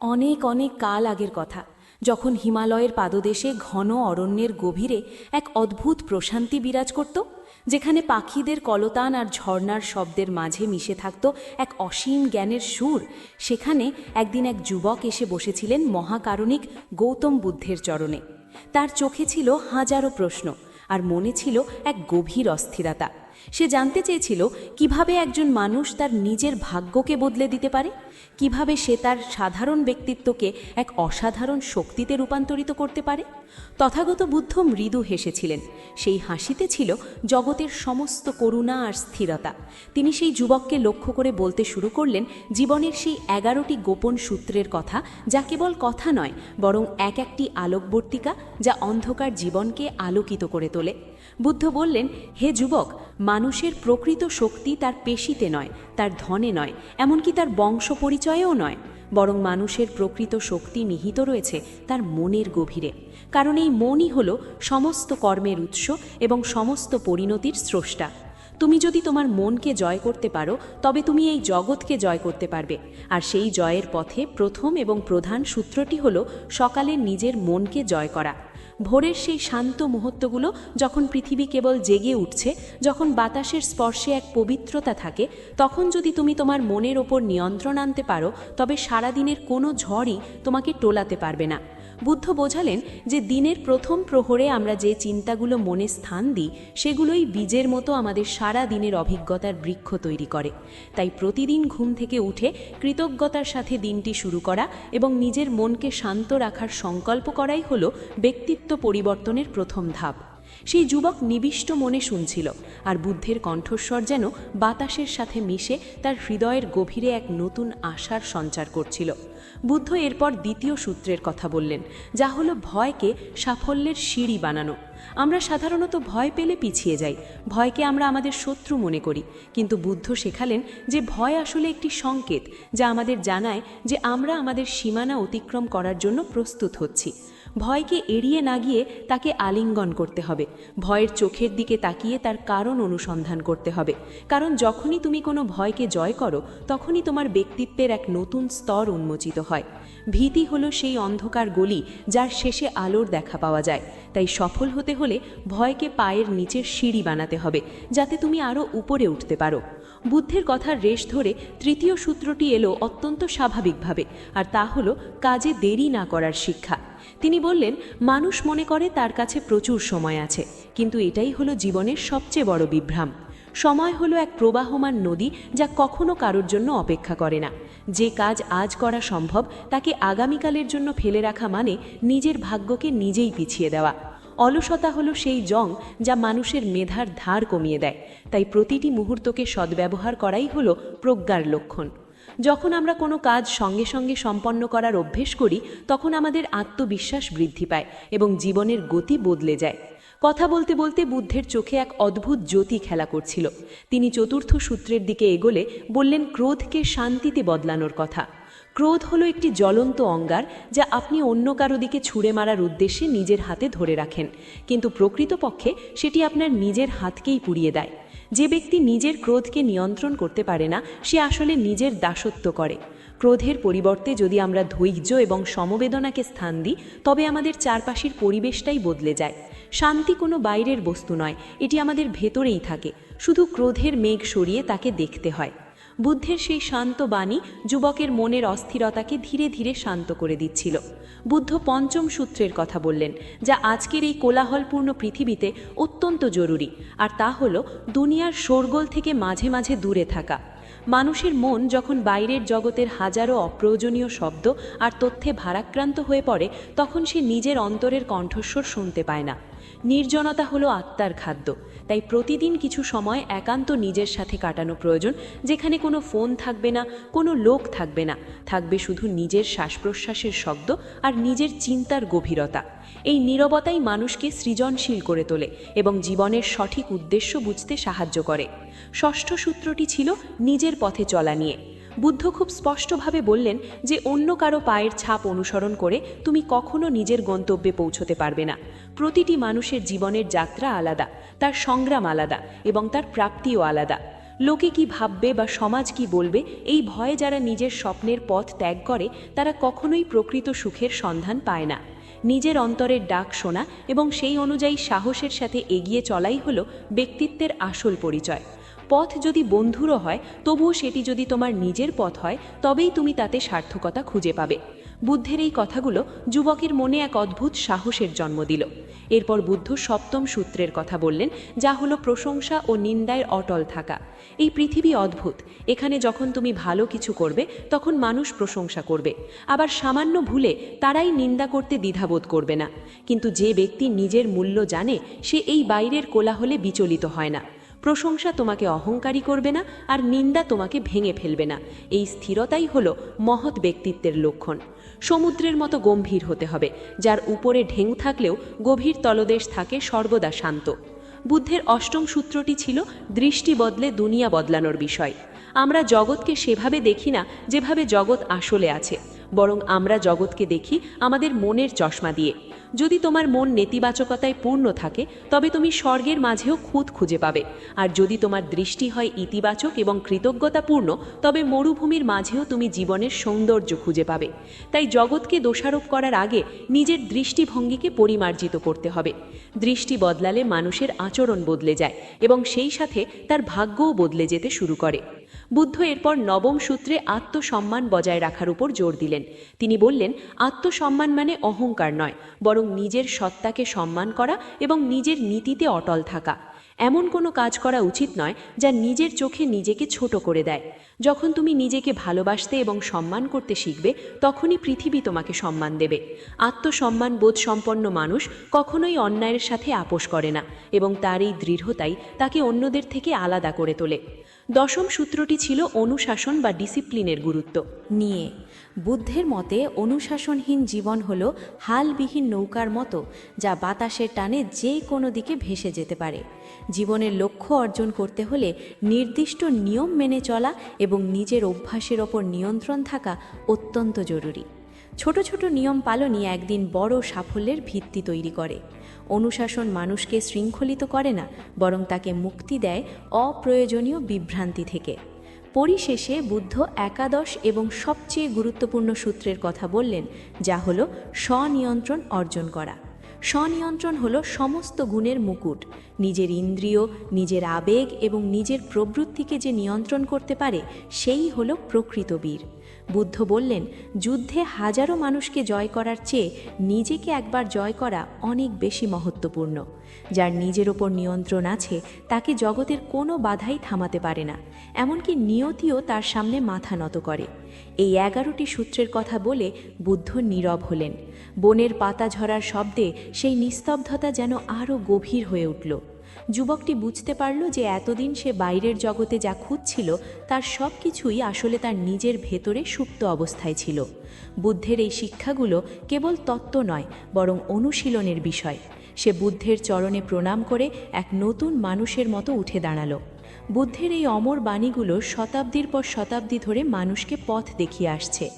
অনেক অনেক কাল আগের কথা, যখন হিমালয়ের পাদদেশে ঘন অরণ্যের গভীরে এক অদ্ভুত প্রশান্তি বিরাজ করত, যেখানে পাখিদের কলতান আর ঝর্ণার শব্দের মাঝে মিশে থাকত এক অসীম জ্ঞানের সুর, সেখানে একদিন এক যুবক এসে বসেছিলেন মহাকারণিক গৌতম বুদ্ধের চরণে। তার চোখে ছিল হাজারো প্রশ্ন আর মনে ছিল এক গভীর অস্থিরতা। সে জানতে চেয়েছিল কীভাবে একজন মানুষ তার নিজের ভাগ্যকে বদলে দিতে পারে। কীভাবে সে তার সাধারণ ব্যক্তিত্বকে এক অসাধারণ শক্তিতে রূপান্তরিত করতে পারে? তথাগত বুদ্ধ মৃদু হেসেছিলেন। সেই হাসিতে ছিল জগতের সমস্ত করুণা আর স্থিরতা। তিনি সেই যুবককে লক্ষ্য করে বলতে শুরু করলেন, জীবনের সেই এগারোটি গোপন সূত্রের কথা, যা কেবল কথা নয়, বরং এক একটি আলোকবর্তিকা, যা অন্ধকার জীবনকে আলোকিত করে তোলে। বুদ্ধ বললেন, হে যুবক, মানুষের প্রকৃত শক্তি তার পেশিতে নয়, তার ধনে নয়, এমনকি তার বংশ পরিচয়েও নয়, বরং মানুষের প্রকৃত শক্তি নিহিত রয়েছে তার মনের গভীরে। কারণ এই মনই হল সমস্ত কর্মের উৎস এবং সমস্ত পরিণতির স্রষ্টা। তুমি যদি তোমার মনকে জয় করতে পারো, তবে তুমি এই জগৎকে জয় করতে পারবে। আর সেই জয়ের পথে প্রথম এবং প্রধান সূত্রটি হল সকালে নিজের মনকে জয় করা। ভোরের সেই শান্ত মুহূর্তগুলো যখন পৃথিবী কেবল জেগে উঠছে, যখন বাতাসের স্পর্শে এক পবিত্রতা থাকে, তখন যদি তুমি তোমার মনের ওপর নিয়ন্ত্রণ আনতে পারো, তবে সারাদিনের কোনো ঝড়ই তোমাকে টোলাতে পারবে না। বুদ্ধ বোঝালেন যে দিনের প্রথম প্রহরে আমরা যে চিন্তাগুলো মনে স্থান দিই, সেগুলোই বীজের মতো আমাদের সারা দিনের অভিজ্ঞতার বৃক্ষ তৈরি করে। তাই প্রতিদিন ঘুম থেকে উঠে কৃতজ্ঞতার সাথে দিনটি শুরু করা এবং নিজের মনকে শান্ত রাখার সংকল্প করাই হলো ব্যক্তিত্ব পরিবর্তনের প্রথম ধাপ। সেই যুবক নিবিষ্ট মনে শুনছিল, আর বুদ্ধের কণ্ঠস্বর যেন বাতাসের সাথে মিশে তার হৃদয়ের গভীরে এক নতুন আশার সঞ্চার করছিল। বুদ্ধ এরপর দ্বিতীয় সূত্রের কথা বললেন, যা হলো ভয়কে সাফল্যের সিঁড়ি বানানো। আমরা সাধারণত ভয় পেলে পিছিয়ে যাই, ভয়কে আমরা আমাদের শত্রু মনে করি। কিন্তু বুদ্ধ শেখালেন যে ভয় আসলে একটি সংকেত, যা আমাদের জানায় যে আমরা আমাদের সীমানা অতিক্রম করার জন্য প্রস্তুত হচ্ছি। ভয়কে এড়িয়ে না গিয়ে তাকে আলিঙ্গন করতে হবে। ভয়ের চোখের দিকে তাকিয়ে তার কারণ অনুসন্ধান করতে হবে। কারণ যখনই তুমি কোনো ভয়কে জয় করো, তখনই তোমার ব্যক্তিত্বের এক নতুন স্তর উন্মোচিত হয়। ভীতি হলো সেই অন্ধকার গলি যার শেষে আলোর দেখা পাওয়া যায়। তাই সফল হতে হলে ভয়কে পায়ের নিচের সিঁড়ি বানাতে হবে, যাতে তুমি আরও উপরে উঠতে পারো। বুদ্ধের কথার রেশ ধরে তৃতীয় সূত্রটি এলো অত্যন্ত স্বাভাবিকভাবে, আর তা হলো কাজে দেরি না করার শিক্ষা। তিনি বললেন, মানুষ মনে করে তার কাছে প্রচুর সময় আছে, কিন্তু এটাই হলো জীবনের সবচেয়ে বড় বিভ্রাম। সময় হলো এক প্রবাহমান নদী যা কখনো কারোর জন্য অপেক্ষা করে না। যে কাজ আজ করা সম্ভব, তাকে আগামীকালের জন্য ফেলে রাখা মানে নিজের ভাগ্যকে নিজেই পিছিয়ে দেওয়া। অলসতা হলো সেই জং যা মানুষের মেধার ধার কমিয়ে দেয়। তাই প্রতিটি মুহূর্তকে সদ্ব্যবহার করাই হলো প্রজ্ঞার লক্ষণ। যখন আমরা কোনো কাজ সঙ্গে সঙ্গে সম্পন্ন করার অভ্যেস করি, তখন আমাদের আত্মবিশ্বাস বৃদ্ধি পায় এবং জীবনের গতি বদলে যায়। কথা বলতে বলতে বুদ্ধের চোখে এক অদ্ভুত জ্যোতি খেলা করছিল। তিনি চতুর্থ সূত্রের দিকে এগোলে বললেন, ক্রোধকে শান্তিতে বদলানোর কথা। ক্রোধ হলো একটি জ্বলন্ত অঙ্গার যা আপনি অন্য কারও দিকে ছুঁড়ে মারার উদ্দেশ্যে নিজের হাতে ধরে রাখেন। কিন্তু প্রকৃতপক্ষে সেটি আপনার নিজের হাতকেই পুড়িয়ে দেয়। যে ব্যক্তি নিজের ক্রোধকে নিয়ন্ত্রণ করতে পারে না, সে আসলে নিজের দাসত্ব করে। ক্রোধের পরিবর্তে যদি আমরা ধৈর্য এবং সমবেদনাকে স্থান দিই, তবে আমাদের চারপাশের পরিবেশটাই বদলে যায়। শান্তি কোনো বাইরের বস্তু নয়, এটি আমাদের ভেতরেই থাকে। শুধু ক্রোধের মেঘ সরিয়ে তাকে দেখতে হয়। বুদ্ধের সেই শান্ত বাণী যুবকের মনের অস্থিরতাকে ধীরে ধীরে শান্ত করে দিচ্ছিল। বুদ্ধ পঞ্চম সূত্রের কথা বললেন, যা আজকের এই কোলাহলপূর্ণ পৃথিবীতে অত্যন্ত জরুরি, আর তা হল দুনিয়ার শোরগোল থেকে মাঝে মাঝে দূরে থাকা। মানুষের মন যখন বাইরের জগতের হাজারো অপ্রয়োজনীয় শব্দ আর তথ্যে ভারাক্রান্ত হয়ে পড়ে, তখন সে নিজের অন্তরের কণ্ঠস্বর শুনতে পায় না। নির্জনতা হলো আত্মার খাদ্য। তাই প্রতিদিন কিছু সময় একান্ত নিজের সাথে কাটানো প্রয়োজন, যেখানে কোনো ফোন থাকবে না, কোনো লোক থাকবে না। থাকবে শুধু নিজের শ্বাস প্রশ্বাসের শব্দ আর নিজের চিন্তার গভীরতা। এই নীরবতাই মানুষকে সৃজনশীল করে তোলে এবং জীবনের সঠিক উদ্দেশ্য বুঝতে সাহায্য করে। ষষ্ঠ সূত্রটি ছিল নিজের পথে চলা নিয়ে। বুদ্ধ খুব স্পষ্টভাবে বললেন যে অন্য কারও পায়ের ছাপ অনুসরণ করে তুমি কখনো নিজের গন্তব্যে পৌঁছতে পারবে না। প্রতিটি মানুষের জীবনের যাত্রা আলাদা, তার সংগ্রাম আলাদা এবং তার প্রাপ্তিও আলাদা। লোকে কি ভাববে বা সমাজ কি বলবে, এই ভয়ে যারা নিজের স্বপ্নের পথ ত্যাগ করে, তারা কখনোই প্রকৃত সুখের সন্ধান পায় না। নিজের অন্তরের ডাক শোনা এবং সেই অনুযায়ী সাহসের সাথে এগিয়ে চলাই হলো ব্যক্তিত্বের আসল পরিচয়। পথ যদি বন্ধুরও হয়, তবুও সেটি যদি তোমার নিজের পথ হয়, তবেই তুমি তাতে সার্থকতা খুঁজে পাবে। বুদ্ধের এই কথাগুলো যুবকের মনে এক অদ্ভুত সাহসের জন্ম দিল। এরপর বুদ্ধ সপ্তম সূত্রের কথা বললেন, যা হলো প্রশংসা ও নিন্দায় অটল থাকা। এই পৃথিবী অদ্ভুত। এখানে যখন তুমি ভালো কিছু করবে, তখন মানুষ প্রশংসা করবে। আবার সামান্য ভুলে তারাই নিন্দা করতে দ্বিধাবোধ করবে না। কিন্তু যে ব্যক্তি নিজের মূল্য জানে, সে এই বাইরের কোলাহলে বিচলিত হয় না। প্রশংসা তোমাকে অহংকারী করবে না আর নিন্দা তোমাকে ভেঙে ফেলবে না। এই স্থিরতাই হলো মহৎ ব্যক্তিত্বের লক্ষণ। সমুদ্রের মতো গম্ভীর হতে হবে, যার উপরে ঢেউ থাকলেও গভীর তলদেশ থাকে সর্বদা শান্ত। বুদ্ধের অষ্টম সূত্রটি ছিল দৃষ্টি বদলে দুনিয়া বদলানোর বিষয়। আমরা জগৎকে সেভাবে দেখি না যেভাবে জগৎ আসলে আছে, বরং আমরা জগৎকে দেখি আমাদের মনের চশমা দিয়ে। যদি তোমার মন নেতিবাচকতায় পূর্ণ থাকে, তবে তুমি স্বর্গের মাঝেও খুঁত খুঁজে পাবে। আর যদি তোমার দৃষ্টি হয় ইতিবাচক এবং কৃতজ্ঞতাপূর্ণ তবে মরুভূমির মাঝেও তুমি জীবনের সৌন্দর্য খুঁজে পাবে। তাই জগৎকে দোষারোপ করার আগে নিজের দৃষ্টিভঙ্গিকে পরিমার্জিত করতে হবে। দৃষ্টি বদলালে মানুষের আচরণ বদলে যায় এবং সেই সাথে তার ভাগ্যও বদলে যেতে শুরু করে। বুদ্ধ এরপর নবম সূত্রে আত্মসম্মান বজায় রাখার উপর জোর দিলেন। তিনি বললেন, আত্মসম্মান মানে অহংকার নয়, বরং নিজের সত্তাকে সম্মান করা এবং নিজের নীতিতে অটল থাকা। এমন কোনো কাজ করা উচিত নয় যা নিজের চোখে নিজেকে ছোট করে দেয়। যখন তুমি নিজেকে ভালোবাসতে এবং সম্মান করতে শিখবে, তখনই পৃথিবী তোমাকে সম্মান দেবে। আত্মসম্মান বোধ সম্পন্ন মানুষ কখনোই অন্যায়ের সাথে আপোষ করে না এবং তার এই দৃঢ়তাই তাকে অন্যদের থেকে আলাদা করে তোলে। দশম সূত্রটি ছিল অনুশাসন বা ডিসিপ্লিনের গুরুত্ব। নিয়ে বুদ্ধের মতে অনুশাসনহীন জীবন হল হালবিহীন নৌকার মতো, যা বাতাসের টানে যে কোনো দিকে ভেসে যেতে পারে। জীবনের লক্ষ্য অর্জন করতে হলে নির্দিষ্ট নিয়ম মেনে চলা এবং নিজের অভ্যাসের ওপর নিয়ন্ত্রণ থাকা অত্যন্ত জরুরি। ছোট ছোট নিয়ম পালনই একদিন বড় সাফল্যের ভিত্তি তৈরি করে। অনুশাসন মানুষকে শৃঙ্খলিত করে না, বরং তাকে মুক্তি দেয় অপ্রয়োজনীয় বিভ্রান্তি থেকে। পরিশেষে বুদ্ধ একাদশ এবং সবচেয়ে গুরুত্বপূর্ণ সূত্রের কথা বললেন, যা হল স্বনিয়ন্ত্রণ অর্জন করা। স্বনিয়ন্ত্রণ হল সমস্ত গুণের মুকুট। নিজের ইন্দ্রিয়, নিজের আবেগ এবং নিজের প্রবৃত্তিকে যে নিয়ন্ত্রণ করতে পারে, সেই হল প্রকৃত বীর। বুদ্ধ বললেন, যুদ্ধে হাজারো মানুষকে জয় করার চেয়ে নিজেকে একবার জয় করা অনেক বেশি মহত্বপূর্ণ। যার নিজের ওপর নিয়ন্ত্রণ আছে, তাকে জগতের কোনো বাধাই থামাতে পারে না। এমনকি নিয়তিও তার সামনে মাথা নত করে। এই এগারোটি সূত্রের কথা বলে বুদ্ধ নীরব হলেন। বনের পাতা ঝরার শব্দে সেই নিস্তব্ধতা যেন আরও গভীর হয়ে উঠল। যুবকটি বুঝতে পারল যে এতদিন সে বাইরের জগতে যা খুঁজছিল, তার সব কিছুই আসলে তার নিজের ভেতরে সুপ্ত অবস্থায় ছিল। বুদ্ধের এই শিক্ষাগুলো কেবল তত্ত্ব নয়, বরং অনুশীলনের বিষয়। সে বুদ্ধের চরণে প্রণাম করে এক নতুন মানুষের মতো উঠে দাঁড়াল। বুদ্ধের এই অমর বাণীগুলো শতাব্দীর পর শতাব্দী ধরে মানুষকে পথ দেখিয়ে আসছে।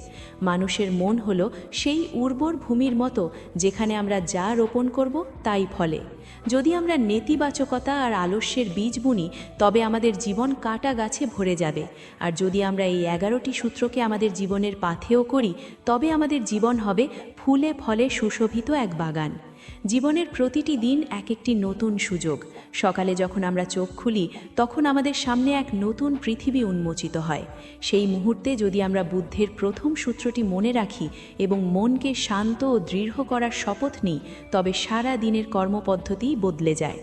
মানুষের মন হল সেই উর্বর ভূমির মতো যেখানে আমরা যা রোপণ করব তাই ফলে। যদি আমরা নেতিবাচকতা আর আলস্যের বীজ বুনি, তবে আমাদের জীবন কাটা গাছে ভরে যাবে। আর যদি আমরা এই এগারোটি সূত্রকে আমাদের জীবনের পাথেও করি, তবে আমাদের জীবন হবে ফুলে ফলে সুশোভিত এক বাগান। জীবনের প্রতিটি দিন এক একটি নতুন সুযোগ। সকালে যখন আমরা চোখ খুলি, তখন আমাদের সামনে এক নতুন পৃথিবী উন্মোচিত হয়। সেই মুহূর্তে যদি আমরা বুদ্ধের প্রথম সূত্রটি মনে রাখি এবং মনকে শান্ত ও দৃঢ় করার শপথ নিই, তবে সারা দিনের কর্মপদ্ধতি বদলে যায়।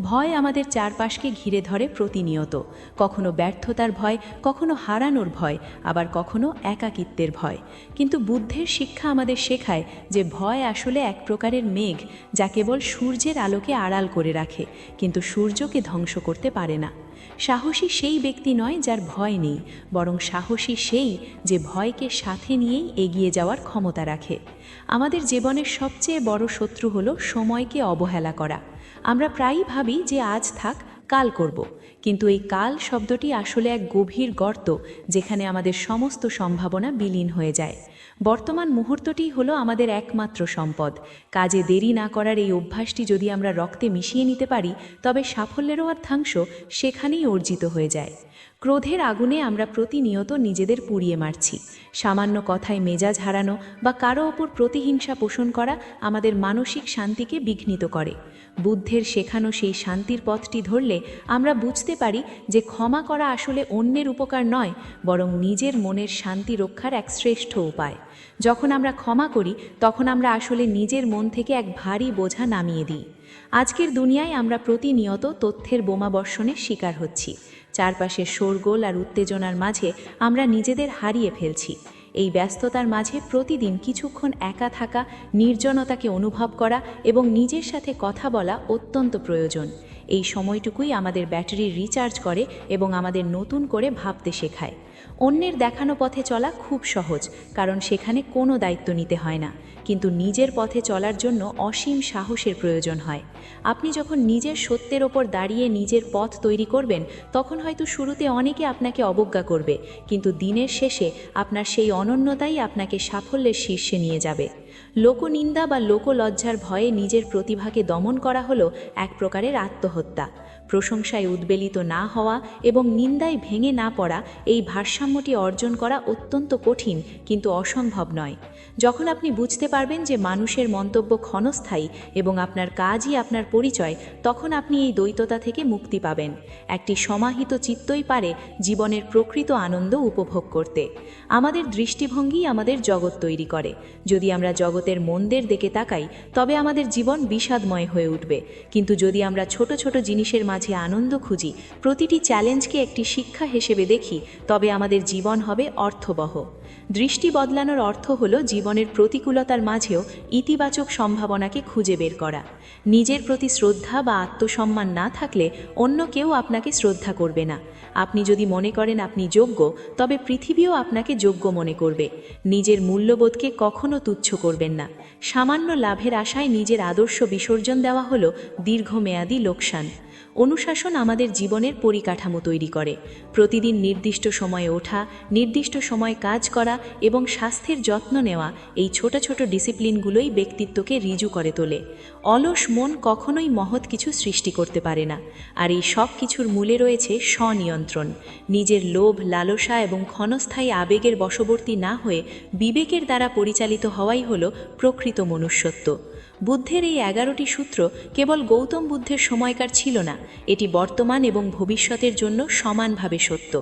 ভয় আমাদের চারপাশকে ঘিরে ধরে প্রতিনিয়ত। কখনো ব্যর্থতার ভয়, কখনো হারানোর ভয়, আবার কখনো একাকিত্বের ভয়। কিন্তু বুদ্ধের শিক্ষা আমাদের শেখায় যে ভয় আসলে এক প্রকারের মেঘ, যা কেবল সূর্যের আলোকে আড়াল করে রাখে, কিন্তু সূর্যকে ধ্বংস করতে পারে না। সাহসী সেই ব্যক্তি নয় যার ভয় নেই, বরং সাহসী সেই যে ভয়কে সাথে নিয়েই এগিয়ে যাওয়ার ক্ষমতা রাখে। আমাদের জীবনের সবচেয়ে বড় শত্রু হলো সময়কে অবহেলা করা। আমরা প্রায়ই ভাবি যে আজ থাক, কাল করব। কিন্তু এই কাল শব্দটি আসলে এক গভীর গর্ত, যেখানে আমাদের সমস্ত সম্ভাবনা বিলীন হয়ে যায়। বর্তমান মুহূর্তটি হলো আমাদের একমাত্র সম্পদ। কাজে দেরি না করার এই অভ্যাসটি যদি আমরা রক্তে মিশিয়ে নিতে পারি, তবে সাফল্যেরও অর্থাংশ সেখানেই অর্জিত হয়ে যায়। ক্রোধের আগুনে আমরা প্রতিনিয়ত নিজেদের পুড়িয়ে মারছি। সামান্য কথায় মেজাজ হারানো বা কারও ওপর প্রতিহিংসা পোষণ করা আমাদের মানসিক শান্তিকে বিঘ্নিত করে। বুদ্ধের শেখানো সেই শান্তির পথটি ধরলে আমরা বুঝতে পারি যে ক্ষমা করা আসলে অন্যের উপকার নয়, বরং নিজের মনের শান্তি রক্ষার এক শ্রেষ্ঠ উপায়। যখন আমরা ক্ষমা করি, তখন আমরা আসলে নিজের মন থেকে এক ভারী বোঝা নামিয়ে দিই। আজকের দুনিয়ায় আমরা প্রতিনিয়ত তথ্যের বোমাবর্ষণের শিকার হচ্ছি। চারপাশের শোরগোল আর উত্তেজনার মাঝে আমরা নিজেদের হারিয়ে ফেলছি। এই ব্যস্ততার মাঝে প্রতিদিন কিছুক্ষণ একা থাকা, নির্জনতাকে অনুভব করা এবং নিজের সাথে কথা বলা অত্যন্ত প্রয়োজন। এই সময়টুকুই আমাদের ব্যাটারি রিচার্জ করে এবং আমাদের নতুন করে ভাবতে শেখায়। অন্যের দেখানো পথে চলা খুব সহজ, কারণ সেখানে কোনো দায়িত্ব নিতে হয় না। কিন্তু নিজের পথে চলার জন্য অসীম সাহসের প্রয়োজন হয়। আপনি যখন নিজের সত্যের ওপর দাঁড়িয়ে নিজের পথ তৈরি করবেন, তখন হয়তো শুরুতে অনেকে আপনাকে অবজ্ঞা করবে, কিন্তু দিনের শেষে আপনার সেই অনন্যতাই আপনাকে সাফল্যের শীর্ষে নিয়ে যাবে। লোকনিন্দা বা লোকলজ্জার ভয়ে নিজের প্রতিভাকে দমন করা হলো এক প্রকারের আত্মহত্যা। প্রশংসায় উদ্বেলিত না হওয়া এবং নিন্দায় ভেঙে না পড়া এই ভারসাম্যটি অর্জন করা অত্যন্ত কঠিন, কিন্তু অসম্ভব নয়। যখন আপনি বুঝতে পারবেন যে মানুষের মন্তব্য ক্ষণস্থায়ী এবং আপনার কাজই আপনার পরিচয়, তখন আপনি এই দ্বৈততা থেকে মুক্তি পাবেন। একটি সমাহিত চিত্তই পারে জীবনের প্রকৃত আনন্দ উপভোগ করতে। আমাদের দৃষ্টিভঙ্গি আমাদের জগৎ তৈরি করে। যদি আমরা জগতের মন্দের দিকে তাকাই, তবে আমাদের জীবন বিষাদময় হয়ে উঠবে। কিন্তু যদি আমরা ছোট ছোট জিনিসের মাঝে আনন্দ খুঁজি। প্রতিটি চ্যালেঞ্জকে একটি শিক্ষা হিসেবে দেখি, তবে আমাদের জীবন হবে অর্থবহ। দৃষ্টি বদলানোর অর্থ হলো জীবনের প্রতিকূলতার মাঝেও ইতিবাচক সম্ভাবনাকে খুঁজে বের করা। নিজের প্রতি শ্রদ্ধা বা আত্মসম্মান না থাকলে অন্য কেউ আপনাকে শ্রদ্ধা করবে না। আপনি যদি মনে করেন আপনি যোগ্য, তবে পৃথিবীও আপনাকে যোগ্য মনে করবে। নিজের মূল্যবোধকে কখনো তুচ্ছ করবেন না। সামান্য লাভের আশায় নিজের আদর্শ বিসর্জন দেওয়া হলো দীর্ঘমেয়াদী লোকসান। অনুশাসন আমাদের জীবনের পরিকাঠামো তৈরি করে। প্রতিদিন নির্দিষ্ট সময়ে ওঠা, নির্দিষ্ট সময় কাজ করা এবং স্বাস্থ্যের যত্ন নেওয়া এই ছোট ছোট ডিসিপ্লিনগুলোই ব্যক্তিত্বকে রিজু করে তোলে। অলস মন কখনোই মহৎ কিছু সৃষ্টি করতে পারে না। আর এই সব কিছুর মূলে রয়েছে স্বনিয়ন্ত্রণ। নিজের লোভ, লালসা এবং ক্ষণস্থায়ী আবেগের বশবর্তী না হয়ে বিবেকের দ্বারা পরিচালিত হওয়াই হল প্রকৃত মনুষ্যত্ব। বুদ্ধের এই এগারোটি সূত্র কেবল গৌতম বুদ্ধের সময়কার ছিল না, এটি বর্তমান এবং ভবিষ্যতের জন্য সমানভাবে সত্য।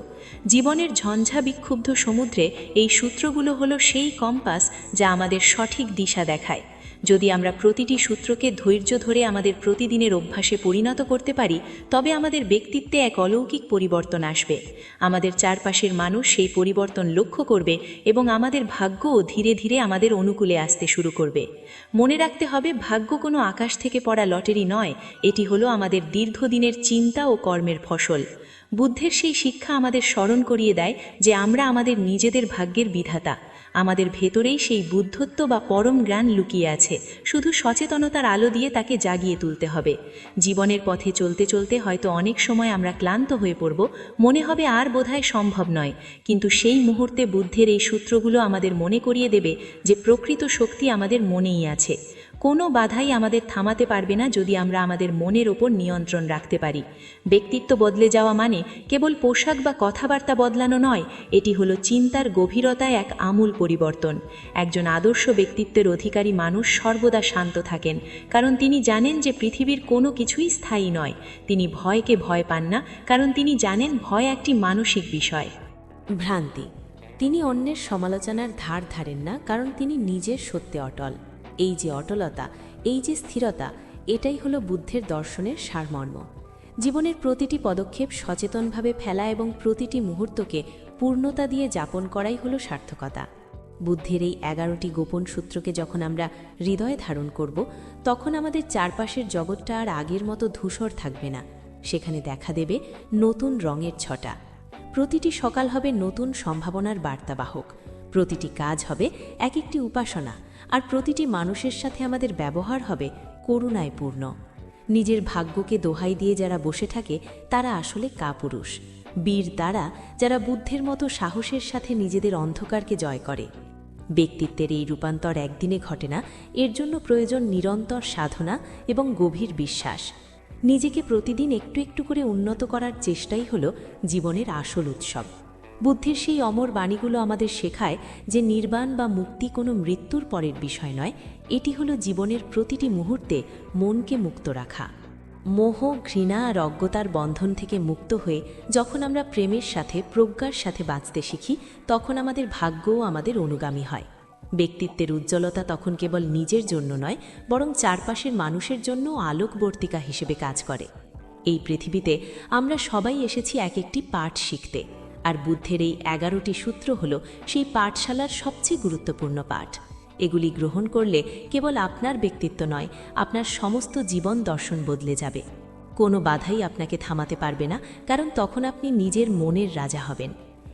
জীবনের ঝঞ্ঝা বিক্ষুব্ধ সমুদ্রে এই সূত্রগুলো হলো সেই কম্পাস যা আমাদের সঠিক দিশা দেখায়। যদি আমরা প্রতিটি সূত্রকে ধৈর্য ধরে আমাদের প্রতিদিনের অভ্যাসে পরিণত করতে পারি, তবে আমাদের ব্যক্তিত্বে এক অলৌকিক পরিবর্তন আসবে। আমাদের চারপাশের মানুষ সেই পরিবর্তন লক্ষ্য করবে এবং আমাদের ভাগ্যও ধীরে ধীরে আমাদের অনুকূলে আসতে শুরু করবে। মনে রাখতে হবে, ভাগ্য কোনো আকাশ থেকে পড়া লটারি নয়, এটি হলো আমাদের দীর্ঘদিনের চিন্তা ও কর্মের ফসল। বুদ্ধের সেই শিক্ষা আমাদের স্মরণ করিয়ে দেয় যে আমরা আমাদের নিজেদের ভাগ্যের বিধাতা। আমাদের ভেতরেই সেই বুদ্ধত্ব বা পরম জ্ঞান লুকিয়ে আছে। শুধু সচেতনতার আলো দিয়ে তাকে জাগিয়ে তুলতে হবে। জীবনের পথে চলতে চলতে হয়তো অনেক সময় আমরা ক্লান্ত হয়ে পড়ব, মনে হবে আর বোধহয় সম্ভব নয়। কিন্তু সেই মুহূর্তে বুদ্ধের এই সূত্রগুলো আমাদের মনে করিয়ে দেবে যে প্রকৃত শক্তি আমাদের মনেই আছে। কোনো বাধাই আমাদের থামাতে পারবে না যদি আমরা আমাদের মনের ওপর নিয়ন্ত্রণ রাখতে পারি। ব্যক্তিত্ব বদলে যাওয়া মানে কেবল পোশাক বা কথাবার্তা বদলানো নয়, এটি হলো চিন্তার গভীরতায় এক আমূল পরিবর্তন। একজন আদর্শ ব্যক্তিত্বের অধিকারী মানুষ সর্বদা শান্ত থাকেন, কারণ তিনি জানেন যে পৃথিবীর কোনো কিছুই স্থায়ী নয়। তিনি ভয়কে ভয় পান না, কারণ তিনি জানেন ভয় একটি মানসিক বিষয়। ভ্রান্তি। তিনি অন্যের সমালোচনার ধার ধারেন না, কারণ তিনি নিজের সত্যে অটল। এই যে অটলতা, এই যে স্থিরতা, এটাই হলো বুদ্ধের দর্শনের সারমর্ম। জীবনের প্রতিটি পদক্ষেপ সচেতনভাবে ফেলা এবং প্রতিটি মুহূর্তকে পূর্ণতা দিয়ে যাপন করাই হলো সার্থকতা। বুদ্ধের এই এগারোটি গোপন সূত্রকে যখন আমরা হৃদয়ে ধারণ করব, তখন আমাদের চারপাশের জগৎটা আর আগের মতো ধূসর থাকবে না। সেখানে দেখা দেবে নতুন রঙের ছটা। প্রতিটি সকাল হবে নতুন সম্ভাবনার বার্তাবাহক। প্রতিটি কাজ হবে এক একটি উপাসনা। আর প্রতিটি মানুষের সাথে আমাদের ব্যবহার হবে করুণায় পূর্ণ নিজের ভাগ্যকে দোহাই দিয়ে যারা বসে থাকে, তারা আসলে কাপুরুষ। বীর তারা যারা বুদ্ধের মতো সাহসের সাথে নিজেদের অন্ধকারকে জয় করে। ব্যক্তিত্বের এই রূপান্তর একদিনে ঘটে না, এর জন্য প্রয়োজন নিরন্তর সাধনা এবং গভীর বিশ্বাস। নিজেকে প্রতিদিন একটু একটু করে উন্নত করার চেষ্টাই হল জীবনের আসল উৎসব। বুদ্ধির সেই অমর বাণীগুলো আমাদের শেখায় যে নির্বাণ বা মুক্তি কোনো মৃত্যুর পরের বিষয় নয়, এটি হলো জীবনের প্রতিটি মুহূর্তে মনকে মুক্ত রাখা। মোহ, ঘৃণা আর অজ্ঞতার বন্ধন থেকে মুক্ত হয়ে যখন আমরা প্রেমের সাথে, প্রজ্ঞার সাথে বাঁচতে শিখি, তখন আমাদের ভাগ্যও আমাদের অনুগামী হয়। ব্যক্তিত্বের উজ্জ্বলতা তখন কেবল নিজের জন্য নয়, বরং চারপাশের মানুষের জন্য আলোকবর্তিকা হিসেবে কাজ করে। এই পৃথিবীতে আমরা সবাই এসেছি এক একটি পাঠ শিখতে। আর বুদ্ধের এই এগারোটি সূত্র হল সেই পাঠশালার সবচেয়ে গুরুত্বপূর্ণ পাঠ। এগুলি গ্রহণ করলে কেবল আপনার ব্যক্তিত্ব নয়, আপনার সমস্ত জীবন দর্শন বদলে যাবে। কোনো বাধাই আপনাকে থামাতে পারবে না, কারণ তখন আপনি নিজের মনের রাজা হবেন।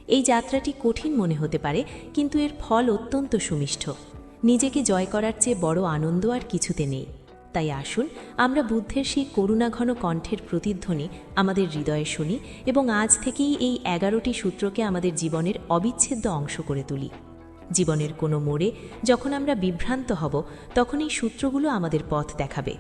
এই যাত্রাটি কঠিন মনে হতে পারে, কিন্তু এর ফল অত্যন্ত সুমিষ্ঠ নিজেকে জয় করার চেয়ে বড় আনন্দ আর কিছুতে নেই। তাই আসুন, আমরা বুদ্ধের সেই করুণাঘন কণ্ঠের প্রতিধ্বনি আমাদের হৃদয়ে শুনি এবং আজ থেকেই এই এগারোটি সূত্রকে আমাদের জীবনের অবিচ্ছেদ্য অংশ করে তুলি। জীবনের কোনো মোড়ে যখন আমরা বিভ্রান্ত হব, তখন এই সূত্রগুলো আমাদের পথ দেখাবে।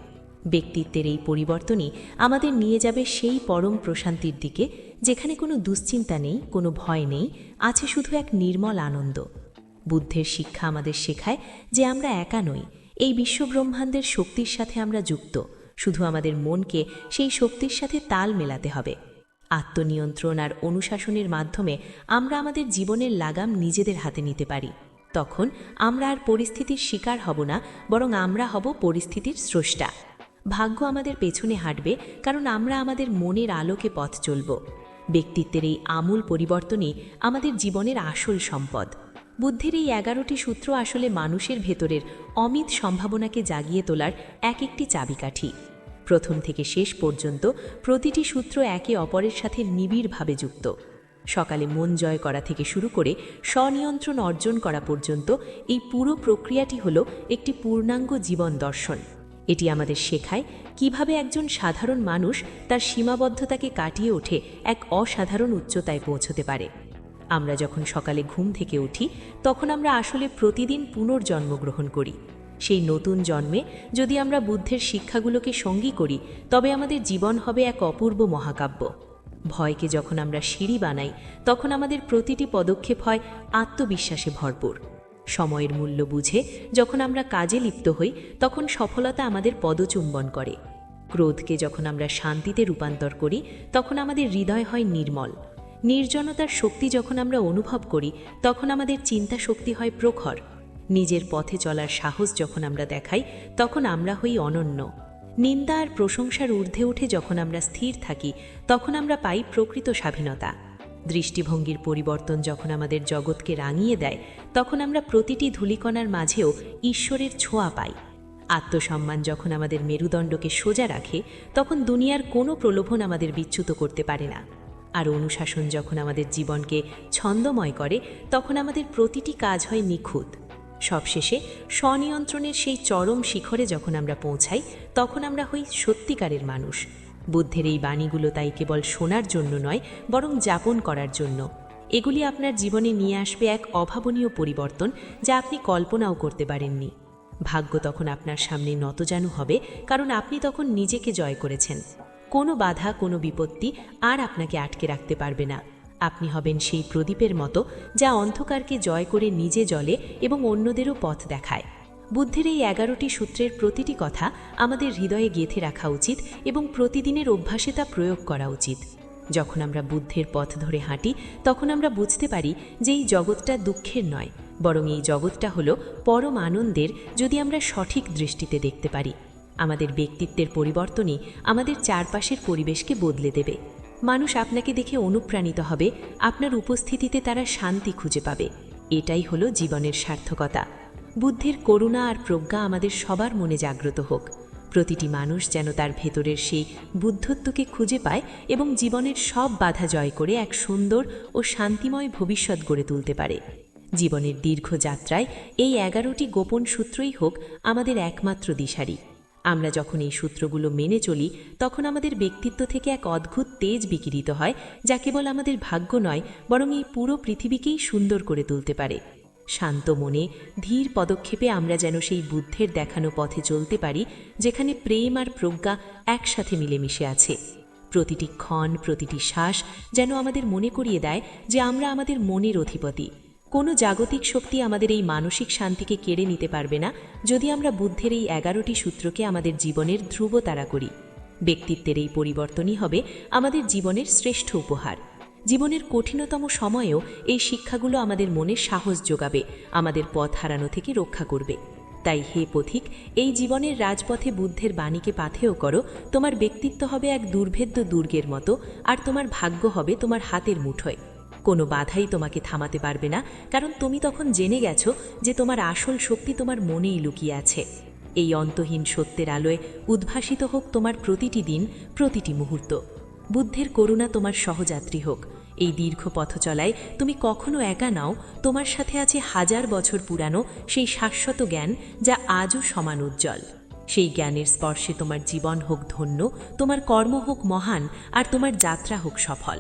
ব্যক্তিত্বের এই পরিবর্তনই আমাদের নিয়ে যাবে সেই পরম প্রশান্তির দিকে, যেখানে কোনো দুশ্চিন্তা নেই, কোনো ভয় নেই, আছে শুধু এক নির্মল আনন্দ। বুদ্ধের শিক্ষা আমাদের শেখায় যে আমরা একা নই এই বিশ্বব্রহ্মাণ্ডের শক্তির সাথে আমরা যুক্ত। শুধু আমাদের মনকে সেই শক্তির সাথে তাল মেলাতে হবে। আত্মনিয়ন্ত্রণ আর অনুশাসনের মাধ্যমে আমরা আমাদের জীবনের লাগাম নিজেদের হাতে নিতে পারি। তখন আমরা আর পরিস্থিতির শিকার হব না, বরং আমরা হব পরিস্থিতির স্রষ্টা। ভাগ্য আমাদের পেছনে হাঁটবে, কারণ আমরা আমাদের মনের আলোকে পথ চলব। ব্যক্তিত্বের এই আমূল পরিবর্তনই আমাদের জীবনের আসল সম্পদ। বুদ্ধির এই এগারোটি সূত্র আসলে মানুষের ভেতরের অমিত সম্ভাবনাকে জাগিয়ে তোলার এক একটি চাবিকাঠি। প্রথম থেকে শেষ পর্যন্ত প্রতিটি সূত্র একে অপরের সাথে নিবিড়ভাবে যুক্ত। সকালে মন জয় করা থেকে শুরু করে স্বনিয়ন্ত্রণ অর্জন করা পর্যন্ত এই পুরো প্রক্রিয়াটি হল একটি পূর্ণাঙ্গ জীবন দর্শন। এটি আমাদের শেখায় কীভাবে একজন সাধারণ মানুষ তার সীমাবদ্ধতাকে কাটিয়ে ওঠে এক অসাধারণ উচ্চতায় পৌঁছতে পারে। আমরা যখন সকালে ঘুম থেকে উঠি, তখন আমরা আসলে প্রতিদিন পুনর্জন্মগ্রহণ করি। সেই নতুন জন্মে যদি আমরা বুদ্ধের শিক্ষাগুলোকে সঙ্গী করি, তবে আমাদের জীবন হবে এক অপূর্ব মহাকাব্য। ভয়কে যখন আমরা সিঁড়ি বানাই, তখন আমাদের প্রতিটি পদক্ষেপ হয় আত্মবিশ্বাসে ভরপুর। সময়ের মূল্য বুঝে যখন আমরা কাজে লিপ্ত হই, তখন সফলতা আমাদের পদচুম্বন করে। ক্রোধকে যখন আমরা শান্তিতে রূপান্তর করি, তখন আমাদের হৃদয় হয় নির্মল। নির্জনতার শক্তি যখন আমরা অনুভব করি, তখন আমাদের চিন্তা শক্তি হয় প্রখর। নিজের পথে চলার সাহস যখন আমরা দেখাই, তখন আমরা হই অনন্য। নিন্দা আর প্রশংসার ঊর্ধ্বে উঠে যখন আমরা স্থির থাকি, তখন আমরা পাই প্রকৃত স্বাধীনতা। দৃষ্টিভঙ্গির পরিবর্তন যখন আমাদের জগৎকে রাঙিয়ে দেয়, তখন আমরা প্রতিটি ধূলিকণার মাঝেও ঈশ্বরের ছোঁয়া পাই। আত্মসম্মান যখন আমাদের মেরুদণ্ডকে সোজা রাখে, তখন দুনিয়ার কোনো প্রলোভন আমাদের বিচ্যুত করতে পারে না। আর অনুশাসন যখন আমাদের জীবনকে ছন্দময় করে, তখন আমাদের প্রতিটি কাজ হয় নিখুঁত। সবশেষে স্বনিয়ন্ত্রণের সেই চরম শিখরে যখন আমরা পৌঁছাই, তখন আমরা হই সত্যিকারের মানুষ। বুদ্ধের এই বাণীগুলো তাই কেবল শোনার জন্য নয়, বরং যাপন করার জন্য। এগুলি আপনার জীবনে নিয়ে আসবে এক অভাবনীয় পরিবর্তন যা আপনি কল্পনাও করতে পারেননি। ভাগ্য তখন আপনার সামনে নতজানু হবে, কারণ আপনি তখন নিজেকে জয় করেছেন। কোনো বাধা, কোনো বিপত্তি আর আপনাকে আটকে রাখতে পারবে না। আপনি হবেন সেই প্রদীপের মতো যা অন্ধকারকে জয় করে নিজে জলে এবং অন্যদেরও পথ দেখায়। বুদ্ধের এই এগারোটি সূত্রের প্রতিটি কথা আমাদের হৃদয়ে গেঁথে রাখা উচিত এবং প্রতিদিনের অভ্যাসে তা প্রয়োগ করা উচিত। যখন আমরা বুদ্ধের পথ ধরে হাঁটি, তখন আমরা বুঝতে পারি যে এই জগৎটা দুঃখের নয়, বরং এই জগৎটা হলো পরম আনন্দের যদি আমরা সঠিক দৃষ্টিতে দেখতে পারি। আমাদের ব্যক্তিত্বের পরিবর্তনই আমাদের চারপাশের পরিবেশকে বদলে দেবে। মানুষ আপনাকে দেখে অনুপ্রাণিত হবে, আপনার উপস্থিতিতে তারা শান্তি খুঁজে পাবে। এটাই হলো জীবনের সার্থকতা। বুদ্ধের করুণা আর প্রজ্ঞা আমাদের সবার মনে জাগ্রত হোক। প্রতিটি মানুষ যেন তার ভেতরের সেই বুদ্ধত্বকে খুঁজে পায় এবং জীবনের সব বাধা জয় করে এক সুন্দর ও শান্তিময় ভবিষ্যৎ গড়ে তুলতে পারে। জীবনের দীর্ঘ যাত্রায় এই এগারোটি গোপন সূত্রই হোক আমাদের একমাত্র দিশারি। আমরা যখন এই সূত্রগুলো মেনে চলি, তখন আমাদের ব্যক্তিত্ব থেকে এক অদ্ভুত তেজ বিকিরিত হয়, যা কেবল আমাদের ভাগ্য নয়, বরং এই পুরো পৃথিবীকেই সুন্দর করে তুলতে পারে। শান্ত মনে, ধীর পদক্ষেপে আমরা যেন সেই বুদ্ধের দেখানো পথে চলতে পারি, যেখানে প্রেম আর প্রজ্ঞা একসাথে মিলেমিশে আছে। প্রতিটি ক্ষণ, প্রতিটি শ্বাস যেন আমাদের মনে করিয়ে দেয় যে আমরা আমাদের মনের অধিপতি। কোনো জাগতিক শক্তি আমাদের এই মানসিক শান্তিকে কেড়ে নিতে পারবে না যদি আমরা বুদ্ধের এই এগারোটি সূত্রকে আমাদের জীবনের ধ্রুব তারা করি। ব্যক্তিত্বের এই পরিবর্তনই হবে আমাদের জীবনের শ্রেষ্ঠ উপহার। জীবনের কঠিনতম সময়েও এই শিক্ষাগুলো আমাদের মনে সাহস যোগাবে, আমাদের পথ হারানো থেকে রক্ষা করবে। তাই হে পথিক, এই জীবনের রাজপথে বুদ্ধের বাণীকে পাথেয় করো, তোমার ব্যক্তিত্ব হবে এক দুর্ভেদ্য দুর্গের মতো, আর তোমার ভাগ্য হবে তোমার হাতের মুঠোয়। কোনো বাধাই তোমাকে থামাতে পারবে না, কারণ তুমি তখন জেনে গেছো যে তোমার আসল শক্তি তোমার মনেই লুকিয়ে আছে। এই অন্তহীন সত্যের আলোয় উদ্ভাসিত হোক তোমার প্রতিটি দিন, প্রতিটি মুহূর্ত। বুদ্ধের করুণা তোমার সহযাত্রী হোক। এই দীর্ঘ পথ চলায় তুমি কখনো একা নাও, তোমার সাথে আছে হাজার বছর পুরানো সেই শাশ্বত জ্ঞান যা আজও সমান উজ্জ্বল। সেই জ্ঞানের স্পর্শে তোমার জীবন হোক ধন্য, তোমার কর্ম হোক মহান, আর তোমার যাত্রা হোক সফল।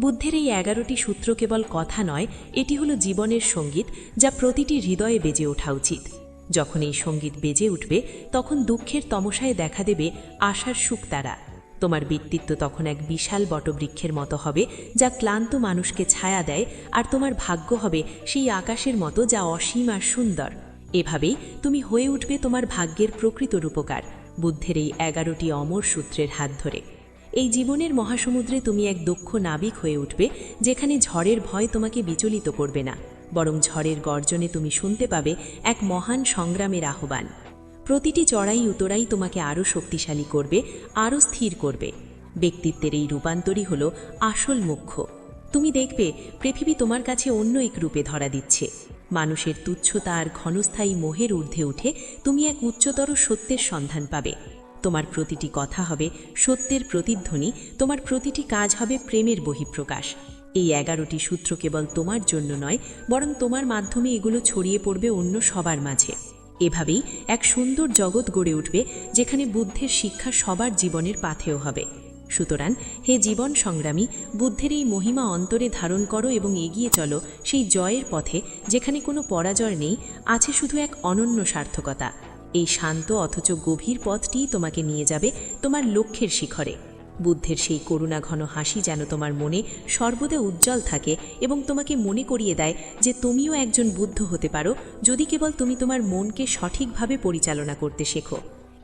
বুদ্ধের এই এগারোটি সূত্র কেবল কথা নয়, এটি হলো জীবনের সংগীত যা প্রতিটি হৃদয়ে বেজে ওঠা উচিত। যখন এই সংগীত বেজে উঠবে, তখন দুঃখের তমসায় দেখা দেবে আশার সুখ তারা। তোমার ব্যক্তিত্ব তখন এক বিশাল বটবৃক্ষের মতো হবে, যা ক্লান্ত মানুষকে ছায়া দেয়, আর তোমার ভাগ্য হবে সেই আকাশের মতো যা অসীম আর সুন্দর। এভাবেই তুমি হয়ে উঠবে তোমার ভাগ্যের প্রকৃত রূপকার, বুদ্ধের এই এগারোটি অমর সূত্রের হাত ধরে। এই জীবনের মহাসমুদ্রে তুমি এক দক্ষ নাবিক হয়ে উঠবে, যেখানে ঝড়ের ভয় তোমাকে বিচলিত করবে না, বরং ঝড়ের গর্জনে তুমি শুনতে পাবে এক মহান সংগ্রামের আহ্বান। প্রতিটি চড়াই উতরাই তোমাকে আরও শক্তিশালী করবে, আরও স্থির করবে। ব্যক্তিত্বের এই রূপান্তরই হল আসল মুখ্য। তুমি দেখবে, পৃথিবী তোমার কাছে অন্য এক রূপে ধরা দিচ্ছে। মানুষের তুচ্ছতা আর ক্ষণস্থায়ী মোহের ঊর্ধ্বে উঠে তুমি এক উচ্চতর সত্যের সন্ধান পাবে। তোমার প্রতিটি কথা হবে সত্যের প্রতিধ্বনি, তোমার প্রতিটি কাজ হবে প্রেমের বহিঃপ্রকাশ। এই এগারোটি সূত্র কেবল তোমার জন্য নয়, বরং তোমার মাধ্যমে এগুলো ছড়িয়ে পড়বে অন্য সবার মাঝে। এভাবেই এক সুন্দর জগৎ গড়ে উঠবে, যেখানে বুদ্ধের শিক্ষা সবার জীবনের পাথেয় হবে। সুতরাং হে জীবন সংগ্রামী, বুদ্ধের এই মহিমা অন্তরে ধারণ করো এবং এগিয়ে চলো সেই জয়ের পথে, যেখানে কোনো পরাজয় নেই, আছে শুধু এক অনন্য সার্থকতা। এই শান্ত অথচ গভীর পথটিই তোমাকে নিয়ে যাবে তোমার লক্ষ্যের শিখরে। বুদ্ধের সেই করুণা ঘন হাসি যেন তোমার মনে সর্বদা উজ্জ্বল থাকে এবং তোমাকে মনে করিয়ে দেয় যে তুমিও একজন বুদ্ধ হতে পারো যদি কেবল তুমি তোমার মনকে সঠিকভাবে পরিচালনা করতে শেখো।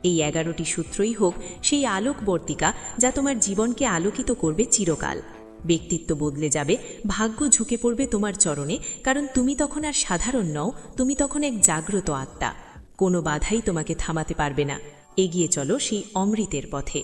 এই এগারোটি সূত্রই হোক সেই আলোকবর্তিকা যা তোমার জীবনকে আলোকিত করবে চিরকাল। ব্যক্তিত্ব বদলে যাবে, ভাগ্য ঝুঁকে পড়বে তোমার চরণে, কারণ তুমি তখন আর সাধারণ নও, তুমি তখন এক জাগ্রত আত্মা। কোনো বাধাই তোমাকে থামাতে পারবে না। এগিয়ে চলো সেই অমৃতের পথে।